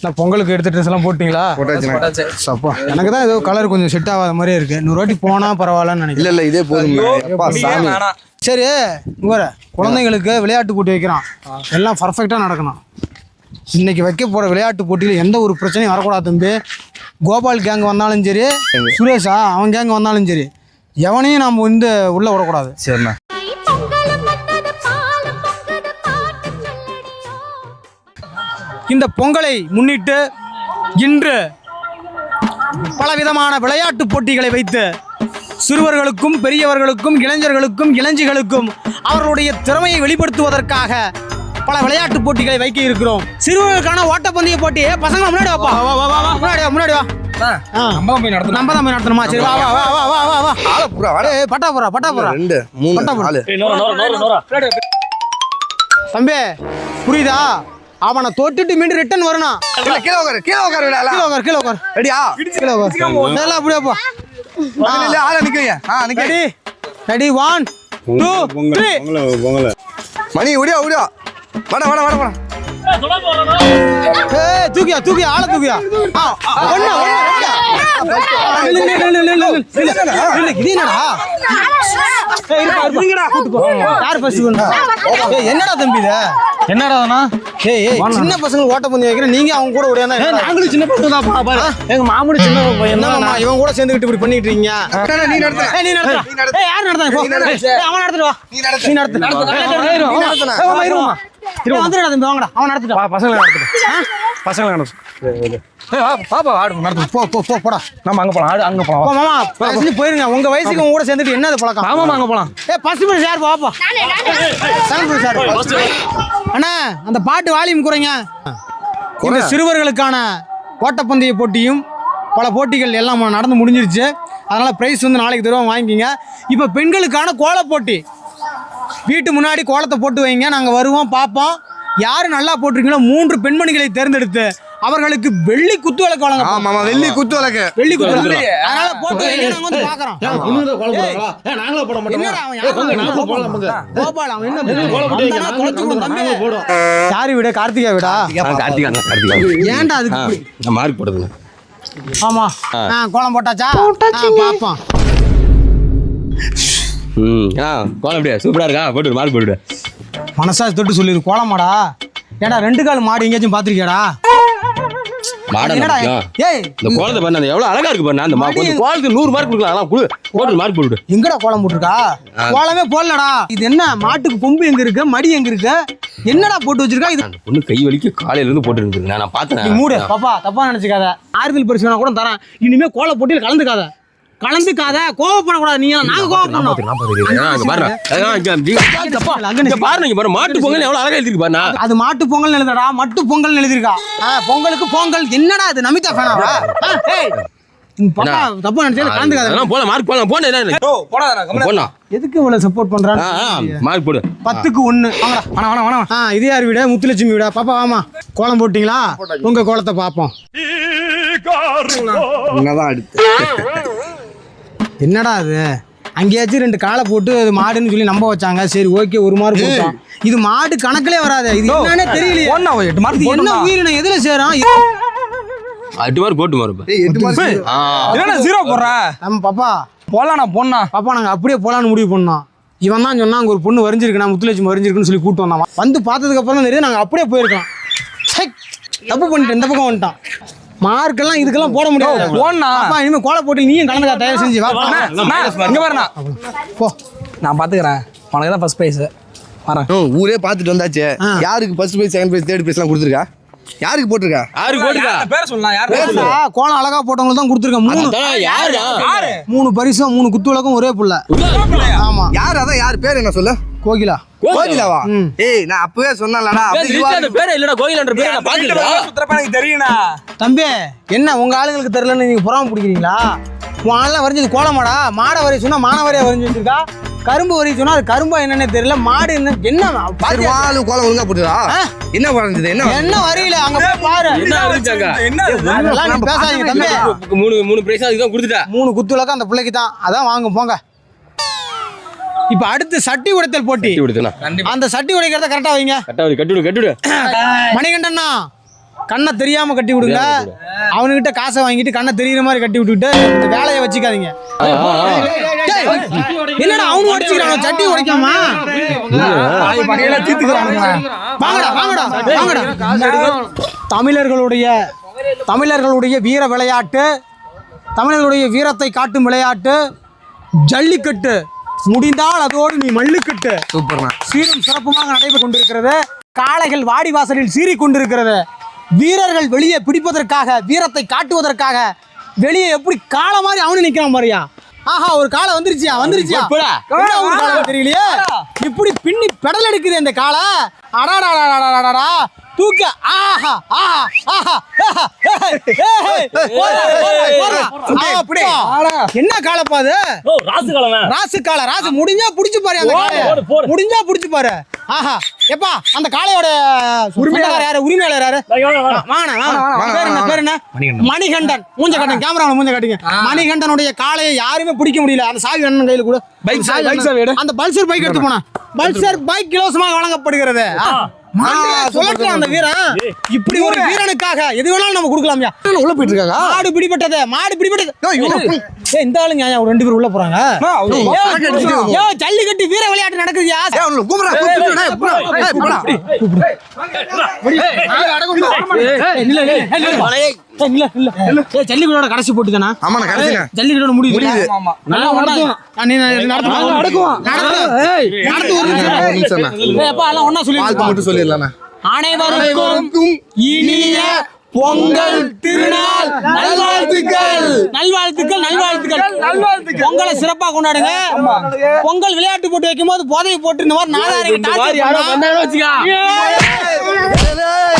நான் பொங்கலுக்கு எடுத்த ட்ரெஸ் எல்லாம் போட்டிங்களா? அப்பா எனக்கு தான் ஏதோ கலர் கொஞ்சம் செட் ஆகாத மாதிரியே இருக்கு. நூறு வாட்டி போனா பரவாயில்லன்னு நினைக்கிறேன். இல்ல இல்ல இதே போதும் சரி இங்க வர குழந்தைங்களுக்கு விளையாட்டு போட்டி வைக்கிறான். எல்லாம் பர்ஃபெக்டாக நடக்கணும். இன்னைக்கு வைக்க போற விளையாட்டு போட்டியில் எந்த ஒரு பிரச்சனையும் வரக்கூடாது தம்பி. கோபால் கேங் வந்தாலும் சரி சுரேஷா அவன் கேங் வந்தாலும் சரி எவனையும் நம்ம வந்து உள்ள விடக்கூடாது. சரிண்ணா. இந்த பொங்கலை முன்னிட்டு இன்று பலவிதமான விளையாட்டு போட்டிகளை வைத்து சிறுவர்களுக்கும் பெரியவர்களுக்கும் இளைஞர்களுக்கும் இளைஞர்களுக்கும் அவர்களுடைய திறமையை வெளிப்படுத்துவதற்காக பல விளையாட்டு போட்டிகளை வைக்க இருக்கிறோம். சிறுவர்களுக்கான ஓட்டப்பந்தய போட்டி. பசங்க முன்னாடி வாப்பா. முன்னாடி வா முன்னாடி வா. நம்ம தான் போய் நடத்தணுமா. சரி வா வா வா வா வா வா. வா ஆள புறா வாடா. ஏய், பட்டா போறா பட்டா போறா. ரெண்டு மூணு பட்டா தம்பி புரியுதா? அவனை தொட்டுட்டு மீண்டும் ரிட்டர்ன் வரணும் இல்ல கீழே உட்காரு கீழே உட்காரு விடா கீழே உட்கார் கீழே உட்கார் ரெடியா கீழே உட்கார் நல்லா அப்படியே போ இல்ல இல்ல ஆள நிக்கிறீங்க ஆ நிக்க ready ready one two three மணி ஓடியா ஓடியா வாடா வாடா வாடா வாடா ஏய் தூக்கியா தூக்கியா ஆள தூக்கியா ஆ ஒண்ணு என்னடா தம்பி இது என்னடாண்ணா ஏய் ஏய் சின்ன பசங்க ஓட்ட பந்தயம் வைக்கிறேன் நீங்க அவங்க கூட என்னடா? நாங்களும் சின்ன பசங்க தான் பாரு எங்க மாமனு சின்ன பையன் இவன் கூட சேர்ந்துக்கிட்டு இப்படி பண்ணிட்டு இருக்கீங்க அண்ணா, நீ நடத்து நீ நடத்து. நீ நடத்து. ஏய், யார் நடத்து. அவன் நடத்துட்டு வா. நீ நடத்து. நீ நடத்து. ஏய், இரு, நீ வாமா. நடத்துண்ணா. ஏய், வாமா, இருமா. ஏய், வந்துடுடா தம்பி, வாங்கடா. அவன் நடத்துட்டு வா. பசங்களை நடத்துட்டு பசங்களை நடத்து ஏய், வா, பாப்பா ஆடு நடத்து போ, போ, போ, போடா. நம்ம அங்க போலாம் ஆடு அங்க போ, போலாம் மாமா, பேசிட்டு போயிருங்க. உங்க வயசுக்கு உங்க கூட சேர்ந்துட்டு என்னது பழக்கம்? ஆமாமா அங்க போலாம் ஏய், first prize யார் பாப்பா? Prize யாரு? அண்ணா, அந்த பாட்டு வால்யூம் குறைங்க. இந்த சிறுவர்களுக்கான ஓட்டப்பந்தய போட்டியும் பல போட்டிகள் எல்லாம் நடந்து முடிஞ்சிருச்சு. அதனால பிரைஸ் வந்து நாளைக்கு தருவோம் வாங்கிக்கிங்க. இப்போ பெண்களுக்கான கோலப் போட்டி. வீட்டு முன்னாடி கோலத்தை போட்டு வைங்க. நாங்கள் வருவோம் பார்ப்போம். யார் நல்லா போட்டிருக்கீங்களோ மூன்று பெண்மணிகளை தேர்ந்தெடுத்து அவர்களுக்கு வெள்ளி குத்து விளக்கு வழங்க ஆமா ஆமா வெள்ளி குத்து விளக்கு. வெள்ளி குத்து விளக்கு. அதனால போட்டு நாங்கள் வந்து பார்க்குறோம். நாங்களும் போட அவன் யாரு? கோபால் அவன் என்ன தொலைச்சு விடும் தம்பி. யாரு வீடு கார்த்திகா வீடா. கார்த்திகா கார்த்திகா ஏன்டா அதுக்கு மார்க் போடுதுங்க ஆமா. ஆ, கோலம் போட்டாச்சா? பாப்போம் ம் ஆ கோலம் அப்படியா சூப்பரா இருக்கா? போட்டு மார்க் போட்டு மனசாட்சி தொட்டு சொல்லிடு கோலமாடா. ஏடா ரெண்டு கால் மாடு எங்கேயாச்சும் முக்கியம். ஏய் இந்த கோலத்தை அந்த எவ்வளவு அழகா இருக்கு பாரு அந்த கோலத்துக்கு நூறு மார்க் கொடுக்கலாம் கொடு. போட்டு மார்க் போட்டு எங்கடா கோலம் போட்டிருக்கா? கோலமே போடலடா. இது என்ன மாட்டுக்கு கொம்பு எங்க இருக்கு? மடி எங்க இருக்கு? என்னடா போட்டு வச்சிருக்கா? இது பொண்ணு கை வலிக்கு காலையில இருந்து போட்டு இருந்துருக்கு நான் பார்த்தேன் மூடு பாப்பா தப்பா நினைச்சுக்காத. ஆறுதல் பரிசு கூட தரேன். இனிமே கோல போட்டியில் கலந்துக்காத. கலந்துக்காத கோவப்படக்கூடாது. நீ நாங்க கோவப்படணும். அங்க பாரு. அதான் இங்க இங்க தப்பா, அங்க இங்க நிறுத்து. பாரு இங்க பாரு மாட்டு பொங்கல் எவ்வளவு அழகா எழுதிருக்கு பாரு நான் அது மாட்டு பொங்கல் எழுதுடா மட்டு பொங்கல் எழுதிருக்கா பொங்கலுக்கு பொங்கல். என்னடா இது நமிதா ஃபேனாவா தப்பா நினைச்சா கலந்துக்காத. போலாம் மார்க் போலாம் போன போனா எதுக்கு இவ்வளவு சப்போர்ட் பண்றான்? மார்க் போடு. பத்துக்கு ஒண்ணு. வாங்கடா வேணா வேணா வேணா ஆ இது யார் வீடு? முத்துலட்சுமி வீடா? பாப்பா வாமா. கோலம் போட்டீங்களா? உங்க கோலத்தை பார்ப்போம் என்னதான் அடுத்து. என்னடா அது? அங்கேயாச்சும் ரெண்டு காலை போட்டு அது மாடுன்னு சொல்லி நம்ப வச்சாங்க. சரி ஓகே ஒரு மார்க் போட்டோம். இது மாடு கணக்குலே வராது. இது என்னன்னே இது என்ன உயிரினம்? எதுல சேரும்? எட்டு மார்க் போட்டு மாறு இப்ப. ஏய் எட்டு மாசம் ஆ. என்னடா ஜீரோ போடுற? நம்ம பாப்பா. போலாண்ணா பொண்ணா. பாப்பா நாங்கள் அப்படியே போலான்னு முடிவு பண்ணோம். இவன் தான் சொன்னா அங்கே ஒரு பொண்ணு வரைஞ்சிருக்கு நான் முத்துலட்சுமி வரைஞ்சிருக்குன்னு சொல்லி கூட்டு வந்தான். வந்து பார்த்ததுக்கு அப்புறம் தான் தெரியுது நாங்கள் அப்படியே போயிருக்கோம். தப்பு பண்ணிட்டேன் இந்த பக்கம் வந்துட்டான் மார்க்கெல்லாம் இதுக்கெல்லாம் போட முடியாது. போண்ணா. அப்பா இனிமே கோல போட்டு நீயும் கலந்துக்கா தயவு செஞ்சு வா. இங்க பாருண்ணா. போ. நான் பாத்துக்கிறேன். உனக்கு தான் ஃபர்ஸ்ட் ப்ரைஸ் வரேன். ஊரே பார்த்துட்டு வந்தாச்சு. யாருக்கு first prize second prize third பிரைஸ்லாம் கொடுத்துருக்கா? யாருக்கு போட்டிருக்கா? யாருக்கு போட்டுக்கா பேர் சொல்லலாம் யார் பேசா, கோலம் அழகா போட்டவங்களுக்கு தான் கொடுத்துருக்கேன். மூணு யாரு? மூணு பரிசும் மூணு குத்து விளக்கும் ஒரே புள்ள. ஆமா. யார் அதான்? யார்? பேர் என்ன சொல்லு? கோகிலா. கோகிலாவா. ஏய் நான் அப்பவே சொன்னேன்லடா. ஏய், அப்படி பேரே இல்லடா கோயிலன்ற பேரை நான் பாத்துட்டேன் சுத்தரப்பா எனக்கு தெரியுண்ணா தம்பி என்ன உங்க ஆளுங்களுக்கு தெரியலன்னு நீங்க புறாம பிடிக்கிறீங்களா? உன் ஆள்லாம் வரைஞ்சது கோலமாடா. மாடை வரைய சொன்னா மானவரையா வரைஞ்சு வச்சிருக்கா? கரும்பு வரைய சொன்னா அது கரும்பா என்னன்னே தெரியல. மாடு என்ன என்ன பாத்தியா? வாழு கோலம் ஒழுங்கா போட்டுடா ஆ? என்ன வரைஞ்சது என்ன என்ன வரையில? அங்க போய் பாரு. என்ன இருந்துச்சாங்க என்ன அதெல்லாம் நீ பேசாதீங்க தம்பி. மூணு மூணு பிரைஸ் அதுக்கு கொடுத்துட்டா. மூணு குத்து விளக்கு அந்த பிள்ளைக்கு தான். அதான் வாங்க போங்க. இப்ப அடுத்து சட்டி உடைத்தல் போட்டி. அந்த சட்டி உடைக்கிறத கரெக்டா வைங்க. கட்டாவது கட்டிவிடு கட்டிவிடு. மணிகண்டண்ணா. கண்ணை தெரியாம கட்டி விடுங்க. அவனுகிட்ட காசை வாங்கிட்டு கண்ணை தெரியுற மாதிரி கட்டி விட்டுட்டு இந்த வேலையை வச்சுக்காதீங்க. என்னடா அவனு அடிச்சுக்கிறான் சட்டி உடைக்காமா? வாங்கடா வாங்கடா வாங்கடா. தமிழர்களுடைய தமிழர்களுடைய வீர விளையாட்டு தமிழர்களுடைய வீரத்தை காட்டும் விளையாட்டு ஜல்லிக்கட்டு. முடிந்தால் அதோடு நீ மல்லுக்கட்டு. சீரும் சிறப்புமாக நடைபெற்று கொண்டிருக்கிறது. காளைகள் வாடி வாசலில் சீறி கொண்டிருக்கிறது. வீரர்கள் வெளியே பிடிப்பதற்காக வீரத்தை காட்டுவதற்காக வெளியே எப்படி காளை மாதிரி அவனு நிக்கிறான் பாரியா ஆஹா ஒரு காளை வந்துருச்சியா வந்துருச்சியா? தெரியலையே? இப்படி பின்னி பெடல் எடுக்குது இந்த காளை அடாடாடாடாடாடா தூக்க. ஆஹா ஆஹா ஆஹா ஆஹா, ஏய், ஏய், ஏய், போடா, போடா, போடா. ஆ, அப்படி. என்ன காளைப்பா அது? ராசு காளை ராசு முடிஞ்சா புடிச்சு பாரு அந்த காளைய முடிஞ்சா புடிச்சு பாரு. ஆஹா எப்பா அந்த காளையோட உரிமையாளர். யாரு? உரிமையாளர் யாரு? வாங்கண்ணா வாங்க பேர் என்ன பேர் என்ன? மணிகண்டன். மூஞ்ச காட்டுங்க கேமராவில் மூஞ்ச காட்டுங்க. மணிகண்டனுடைய காளையை யாருமே பிடிக்க முடியல. அந்த சாவி அண்ணன் கையில கூட. பைக் பைக் சாவி. அந்த பல்சர் பைக் எடுத்து போனா பல்சர் பைக் இலவசமாக வழங்கப்படுகிறது சொல்லட்டும் அந்த வீரன் இப்படி ஒரு வீரனுக்காக எது வேணாலும் நம்ம கொடுக்கலாம்யா உள்ள போயிட்டு இருக்காங்க மாடு பிடிபட்டது மாடு பிடிபட்டது ஏய், இந்த ஆளுங்க ஏன் ரெண்டு பேரும் உள்ள போறாங்க ஏய், ஏய், ஜல்லிக்கட்டு வீர விளையாட்டு நடக்குதுயா ஏய் அவனுக்கு கூப்பிடுறா கூப்பிடுறா ஏய், போடா, ஏய், போடா. ஏய், நில்லு, நில்லு, ஏய், நில்லு. ஏய், நில்லு, நில்லு. ஏய், ஜல்லிக்கட்டோட கடைசி ஜல்லிக்கட்டோட முடியுது முடியுது. நல்லா நீ எல்லாம் ஒண்ணா சொல்லி மட்டும் சொல்லிடலாண்ணா. அனைவருக்கும் இனிய பொங்கல் திருநாள். நல்வாழ்த்துக்கள். நல்வாழ்த்துக்கள் நல்வாழ்த்துக்கள். நல்வாழ்த்துக்கள். பொங்கலை சிறப்பா கொண்டாடுங்க. பொங்கல் விளையாட்டு போட்டு வைக்கும் போது போதையை போட்டு இந்த மாதிரி நாலாயிரம் ஏய்,